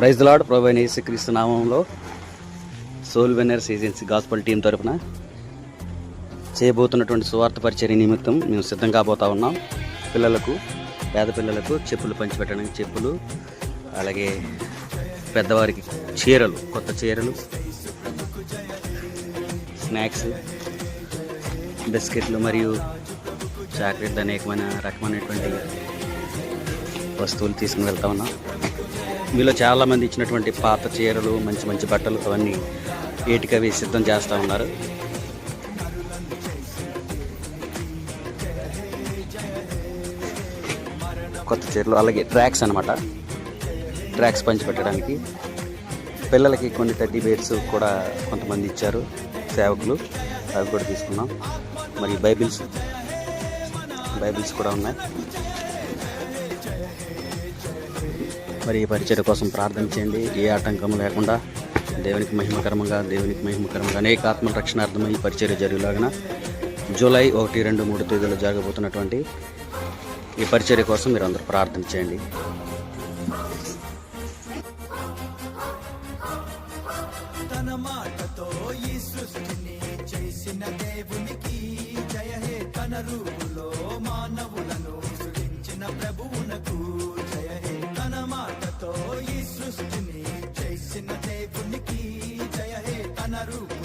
Praise lord ప్రభు యేసుక్రీస్తు నామంలో Soul Winners Agency Gospel Team తరపున చేయబోతున్నటువంటి సువార్త పరిచర్య నిమిత్తం మేము సిద్ధం కాబోతా ఉన్నాం. పిల్లలకు పేద పిల్లలకు చెప్పులు పంచిపెట్టడానికి చెప్పులు అలాగే పెద్దవారికి చీరలు కొత్త చీరలు స్నాక్స్ బిస్కెట్లు మరియు చాక్లెట్లు అనేకమైన రకమైనటువంటి వస్తువులు తీసుకుని వెళ్తా ఉన్నాం. మీలో చాలామంది ఇచ్చినటువంటి పాత చీరలు మంచి మంచి బట్టలు అవన్నీ ఏటికవి సిద్ధం చేస్తూ ఉన్నారు. కొత్త చీరలు అలాగే ట్రాక్స్ అనమాట ట్రాక్స్ పంచిపెట్టడానికి పిల్లలకి కొన్ని థర్టీ బేర్స్ కూడా కొంతమంది ఇచ్చారు సేవకులు. అవి కూడా తీసుకున్నాం. మరి బైబిల్స్ బైబిల్స్ కూడా ఉన్నాయి. మరి పరిచయం కోసం ప్రార్థన చేయండి. ఏ ఆటంకం లేకుండా దేవునికి మహిమకరంగా దేవునికి మహిమకరంగా అనేక ఆత్మ రక్షణార్థమై ఈ పరిచర్య జరిగేలాగిన జూలై ఒకటి రెండు మూడు తేదీలో జరగబోతున్నటువంటి ఈ పరిచర్య కోసం మీరు అందరూ ప్రార్థన చేయండి. రూపులో మానవులను ప్రభువునకు ಜನರು